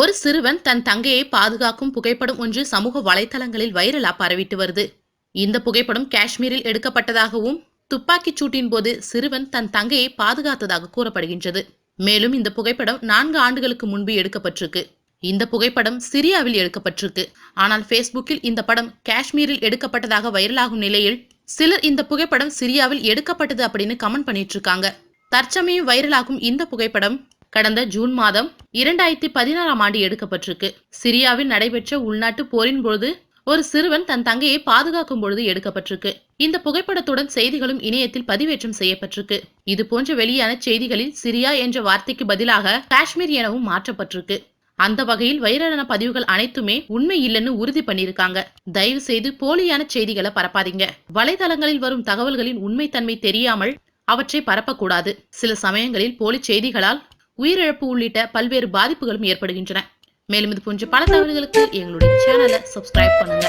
ஒரு சிறுவன் தன் தங்கையை பாதுகாக்கும் புகைப்படம் ஒன்று சமூக வலைத்தளங்களில் வைரலா பரவிட்டு வருது. இந்த புகைப்படம் காஷ்மீரில் எடுக்கப்பட்டதாகவும் துப்பாக்கிச் சூட்டின் போது சிறுவன் தன் தங்கையை பாதுகாத்ததாக கூறப்படுகின்றது. மேலும் இந்த புகைப்படம் நான்கு ஆண்டுகளுக்கு முன்பு எடுக்கப்பட்டிருக்கு. இந்த புகைப்படம் சிரியாவில் எடுக்கப்பட்டிருக்கு. ஆனால் ஃபேஸ்புக்கில் இந்த படம் காஷ்மீரில் எடுக்கப்பட்டதாக வைரலாகும் நிலையில் சிலர் இந்த புகைப்படம் சிரியாவில் எடுக்கப்பட்டது அப்படின்னு கமெண்ட் பண்ணிட்டு இருக்காங்க. தற்சமயம் வைரலாகும் இந்த புகைப்படம் கடந்த ஜூன் மாதம் இரண்டாயிரத்தி பதினாறாம் ஆண்டு எடுக்கப்பட்டிருக்கு. சிரியாவில் நடைபெற்ற உள்நாட்டு போரின் பொழுது ஒரு சிறுவன் தன் தங்கையை பாதுகாக்கும் பொழுது எடுக்கப்பட்டிருக்கு. இந்த புகைப்படத்துடன் செய்திகளும் இணையத்தில் பதிவேற்றம் செய்யப்பட்டிருக்கு. இது போன்ற வெளியான செய்திகளில் சிரியா என்ற வார்த்தைக்கு பதிலாக காஷ்மீர் எனவும் மாற்றப்பட்டிருக்கு. அந்த வகையில் வைரலான பதிவுகள் அனைத்துமே உண்மை இல்லைன்னு உறுதி பண்ணியிருக்காங்க. தயவு செய்து போலியான செய்திகளை பரப்பாதீங்க. வலைதளங்களில் வரும் தகவல்களின் உண்மைத்தன்மை தெரியாமல் அவற்றை பரப்பக்கூடாது. சில சமயங்களில் போலி செய்திகளால் உயிரிழப்பு உள்ளிட்ட பல்வேறு பாதிப்புகளும் ஏற்படுகின்றன. மேலும் இது போன்ற பல தகவல்களுக்கு எங்களுடைய சேனலை சப்ஸ்கிரைப் பண்ணுங்க.